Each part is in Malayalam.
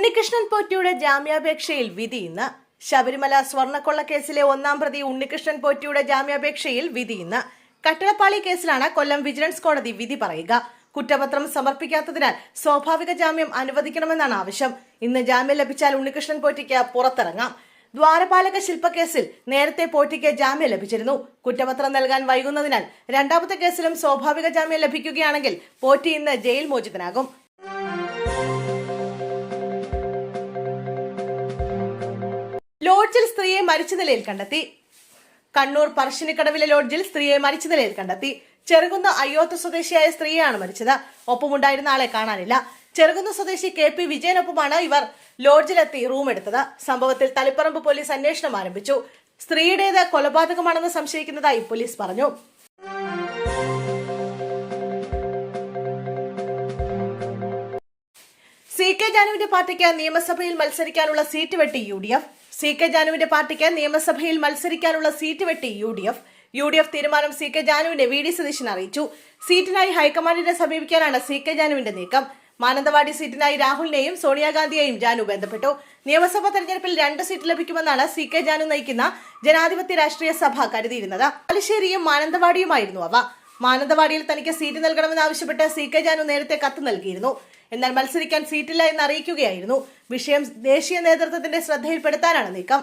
ഉണ്ണികൃഷ്ണൻ പോറ്റിയുടെ ജാമ്യാപേക്ഷയിൽ വിധി ഇന്ന്. ശബരിമല സ്വർണക്കൊള്ള കേസിലെ ഒന്നാം പ്രതി ഉണ്ണികൃഷ്ണൻ പോറ്റിയുടെ ജാമ്യാപേക്ഷയിൽ വിധി ഇന്ന്. കട്ടളപ്പാളി കേസിലാണ് കൊല്ലം വിജിലൻസ് കോടതി വിധി പറയുക. കുറ്റപത്രം സമർപ്പിക്കാത്തതിനാൽ സ്വാഭാവിക ജാമ്യം അനുവദിക്കണമെന്നാണ് ആവശ്യം. ഇന്ന് ജാമ്യം ലഭിച്ചാൽ ഉണ്ണികൃഷ്ണൻ പോറ്റിക്ക് പുറത്തിറങ്ങാം. ദ്വാരപാലക ശില്പക്കേസിൽ നേരത്തെ പോറ്റിക്ക് ജാമ്യം ലഭിച്ചിരുന്നു. കുറ്റപത്രം നൽകാൻ വൈകുന്നതിനാൽ രണ്ടാമത്തെ കേസിലും സ്വാഭാവിക ജാമ്യം ലഭിക്കുകയാണെങ്കിൽ പോറ്റി ഇന്ന് ജയിൽ മോചിതനാകും. ലോഡ്ജിൽ സ്ത്രീയെ മരിച്ച നിലയിൽ കണ്ടെത്തി. കണ്ണൂർ പറശ്ശിനിക്കടവിലെ ലോഡ്ജിൽ സ്ത്രീയെ മരിച്ച നിലയിൽ കണ്ടെത്തി. ചെറുകുന്ന അയ്യോത്ത സ്വദേശിയായ സ്ത്രീയാണ് മരിച്ചത്. ഒപ്പമുണ്ടായിരുന്ന ആളെ കാണാനില്ല. ചെറുകുന്ന സ്വദേശി കെ പി വിജയനൊപ്പമാണ് ഇവർ ലോഡ്ജിലെത്തി റൂം എടുത്തത്. സംഭവത്തിൽ തളിപ്പറമ്പ് പോലീസ് അന്വേഷണം ആരംഭിച്ചു. സ്ത്രീയുടേത് കൊലപാതകമാണെന്ന് സംശയിക്കുന്നതായി പോലീസ് പറഞ്ഞു. സി കെ ജാനുവിന്റെ പാർട്ടിക്ക് നിയമസഭയിൽ മത്സരിക്കാനുള്ള സീറ്റ് വെട്ടി U D F. C K ജാനുവിന്റെ പാർട്ടിക്ക് നിയമസഭയിൽ മത്സരിക്കാനുള്ള സീറ്റ് വെട്ടി U D F. U D F തീരുമാനം സി കെ ജാനുവിനെ വി ഡി സതീശൻ അറിയിച്ചു. സീറ്റിനായി ഹൈക്കമാൻഡിനെ സമീപിക്കാനാണ് സി കെ ജാനുവിന്റെ നീക്കം. മാനന്തവാടി സീറ്റിനായി രാഹുലിനെയും സോണിയാഗാന്ധിയെയും ജാനു ബന്ധപ്പെട്ടു. നിയമസഭാ തെരഞ്ഞെടുപ്പിൽ രണ്ട് സീറ്റ് ലഭിക്കുമെന്നാണ് സി കെ ജാനു നയിക്കുന്ന ജനാധിപത്യ രാഷ്ട്രീയ സഭ കരുതിയിരുന്നത്. തലശ്ശേരിയും മാനന്തവാടിയുമായിരുന്നു അവ. മാനന്തവാടിയിൽ തനിക്ക് സീറ്റ് നൽകണമെന്നാവശ്യപ്പെട്ട് സി കെ ജാനു നേരത്തെ കത്ത് നൽകിയിരുന്നു. എന്നാൽ മത്സരിക്കാൻ സീറ്റില്ല എന്ന് അറിയിക്കുകയായിരുന്നു. വിഷയം ദേശീയ നേതൃത്വത്തിന്റെ ശ്രദ്ധയിൽപ്പെടുത്താനാണ് നീക്കം.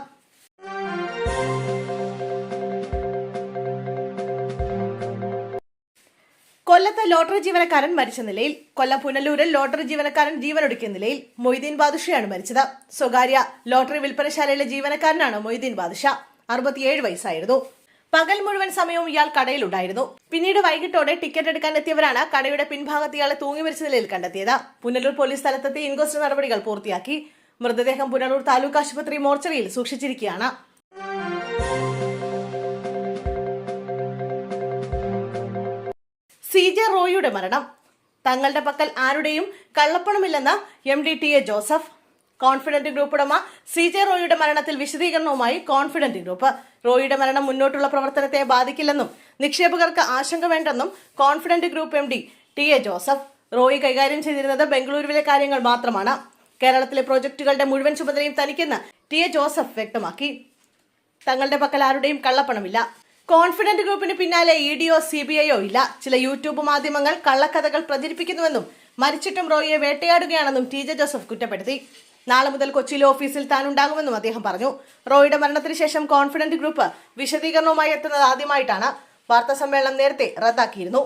കൊല്ലത്ത് ലോട്ടറി ജീവനക്കാരൻ മരിച്ച നിലയിൽ കൊല്ലം പുനലൂരിൽ ലോട്ടറി ജീവനക്കാരൻ ജീവനൊടുക്കിയ നിലയിൽ മൊയ്തീൻ ബാദുഷയാണ് മരിച്ചത്. സ്വകാര്യ ലോട്ടറി വിൽപ്പനശാലയിലെ ജീവനക്കാരനാണ് മൊയ്തീൻ ബാദുഷ. അറുപത്തിയേഴ് വയസ്സായിരുന്നു. പകൽ മുഴുവൻ സമയവും ഇയാൾ കടയിലുണ്ടായിരുന്നു. പിന്നീട് വൈകിട്ടോടെ ടിക്കറ്റ് എടുക്കാൻ എത്തിയവരാണ് കടയുടെ പിൻഭാഗത്ത് ഇയാളെ തൂങ്ങി മരിച്ച നിലയിൽ കണ്ടെത്തിയത്. പുനലൂർ പോലീസ് സ്ഥലത്തെത്തി ഇൻക്വസ്റ്റ് നടപടികൾ പൂർത്തിയാക്കി. മൃതദേഹം പുനലൂർ താലൂക്ക് ആശുപത്രി മോർച്ചറിയിൽ സൂക്ഷിച്ചിരിക്കുകയാണ്. സി ജെ റോയിയുടെ മരണം. തങ്ങളുടെ പക്കൽ ആരുടെയും കള്ളപ്പണമില്ലെന്ന് M D T A Joseph. Confident group ഉടമ സി ജെ റോയിയുടെ മരണത്തിൽ വിശദീകരണവുമായി കോൺഫിഡന്റ് ഗ്രൂപ്പ്. റോയിയുടെ മരണം മുന്നോട്ടുള്ള പ്രവർത്തനത്തെ ബാധിക്കില്ലെന്നും നിക്ഷേപകർക്ക് ആശങ്ക വേണ്ടെന്നും Confident group M D T A Joseph. Roy കൈകാര്യം ചെയ്തിരുന്നത് ബംഗളൂരുവിലെ കാര്യങ്ങൾ മാത്രമാണ്. കേരളത്തിലെ പ്രോജക്റ്റുകളുടെ മുഴുവൻ ചുമതലയും തനിക്കെന്ന് ടി എ ജോസഫ് വ്യക്തമാക്കി. തങ്ങളുടെ പക്കൽ ആരുടെയും കള്ളപ്പണമില്ല. കോൺഫിഡന്റ് ഗ്രൂപ്പിന് പിന്നാലെ ഇ ഡിയോ സി ബി ഐയോ ഇല്ല. ചില യൂട്യൂബ് മാധ്യമങ്ങൾ കള്ളക്കഥകൾ പ്രചരിപ്പിക്കുന്നുവെന്നും മരിച്ചിട്ടും റോയിയെ വേട്ടയാടുകയാണെന്നും ടി ജെ ജോസഫ് കുറ്റപ്പെടുത്തി. നാളെ മുതൽ കൊച്ചിയിലെ ഓഫീസിൽ താൻ ഉണ്ടാകുമെന്നും അദ്ദേഹം പറഞ്ഞു. റോയിയുടെ മരണത്തിന് ശേഷം കോൺഫിഡന്റ് ഗ്രൂപ്പ് വിശദീകരണവുമായി എത്തുന്നത് ആദ്യമായിട്ടാണ്. വാർത്താ സമ്മേളനം നേരത്തെ റദ്ദാക്കിയിരുന്നു.